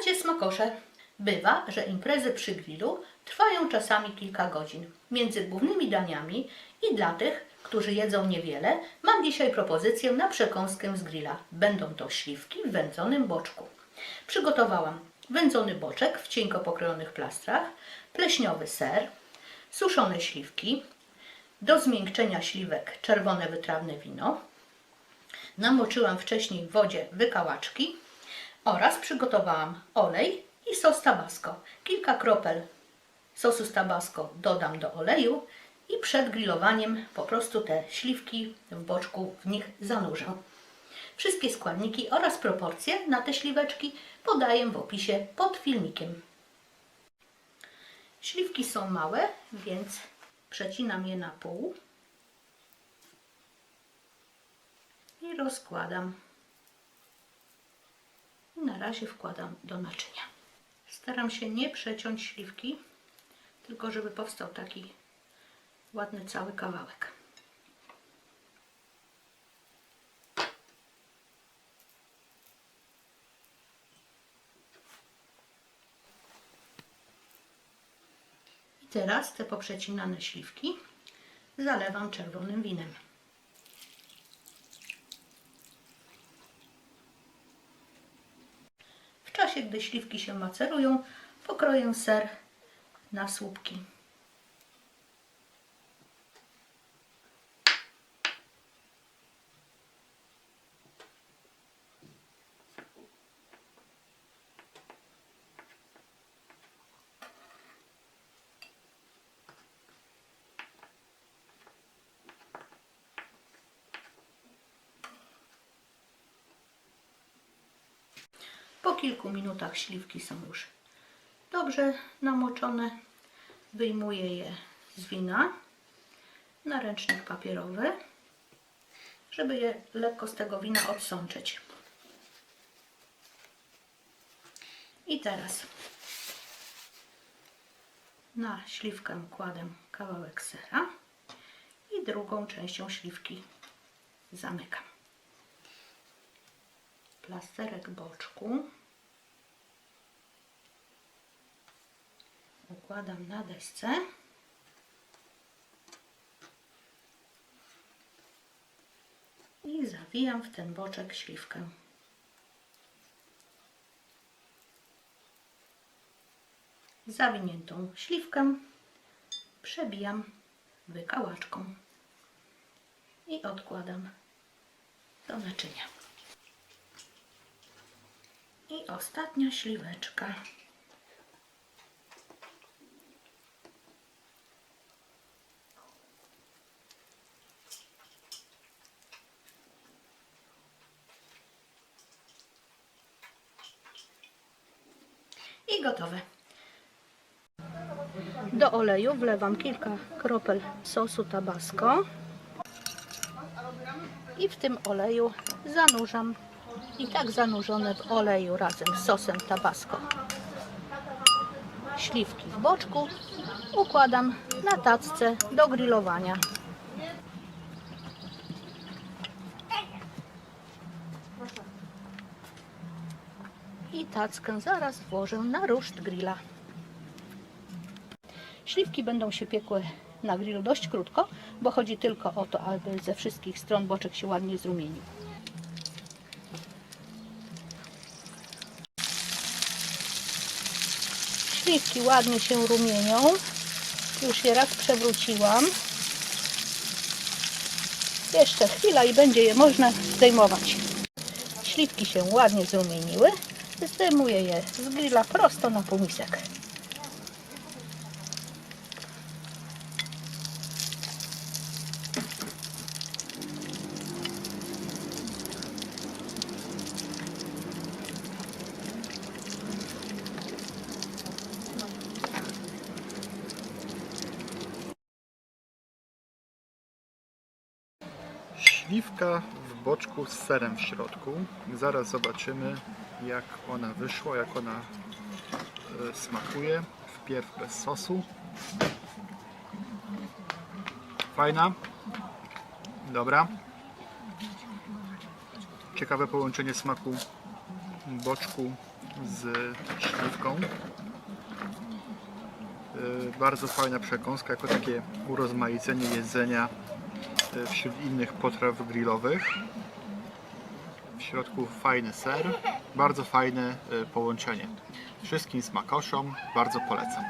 Słuchajcie, smakosze. Bywa, że imprezy przy grillu trwają czasami kilka godzin. Między głównymi daniami i dla tych, którzy jedzą niewiele, mam dzisiaj propozycję na przekąskę z grilla. Będą to śliwki w wędzonym boczku. Przygotowałam wędzony boczek w cienko pokrojonych plastrach, pleśniowy ser, suszone śliwki, do zmiękczenia śliwek czerwone wytrawne wino, namoczyłam wcześniej w wodzie wykałaczki oraz przygotowałam olej i sos tabasco. Kilka kropel sosu z tabasco dodam do oleju i przed grillowaniem po prostu te śliwki w boczku w nich zanurzę. Wszystkie składniki oraz proporcje na te śliweczki podaję w opisie pod filmikiem. Śliwki są małe, więc przecinam je na pół i rozkładam. I na razie wkładam do naczynia. Staram się nie przeciąć śliwki, tylko żeby powstał taki ładny cały kawałek. I teraz te poprzecinane śliwki zalewam czerwonym winem. W czasie, gdy śliwki się macerują, pokroję ser na słupki. Po kilku minutach śliwki są już dobrze namoczone. Wyjmuję je z wina na ręcznik papierowy, żeby je lekko z tego wina odsączyć. I teraz na śliwkę kładę kawałek sera i drugą częścią śliwki zamykam plasterek boczku. Układam na desce. I zawijam w ten boczek śliwkę. Zawiniętą śliwkę przebijam wykałaczką i odkładam do naczynia. I ostatnia śliweczka. I gotowe. Do oleju wlewam kilka kropel sosu tabasco i w tym oleju zanurzam i tak zanurzone w oleju razem z sosem tabasco. Śliwki w boczku układam na tacce do grillowania. I tackę zaraz włożę na ruszt grilla. Śliwki będą się piekły na grillu dość krótko, bo chodzi tylko o to, aby ze wszystkich stron boczek się ładnie zrumienił. Śliwki ładnie się rumienią. Już je raz przewróciłam. Jeszcze chwila i będzie je można zdejmować. Śliwki się ładnie zrumieniły. Zdejmuję je z grilla prosto na półmisek. Śliwka w boczku z serem w środku. Zaraz zobaczymy jak ona wyszła, jak ona e, smakuje. Wpierw bez sosu. Fajna. Dobra. Ciekawe połączenie smaku boczku z śliwką. Y, Bardzo fajna przekąska, jako takie urozmaicenie jedzenia wśród innych potraw grillowych. W środku fajny ser, bardzo fajne y, połączenie. Wszystkim smakoszom bardzo polecam.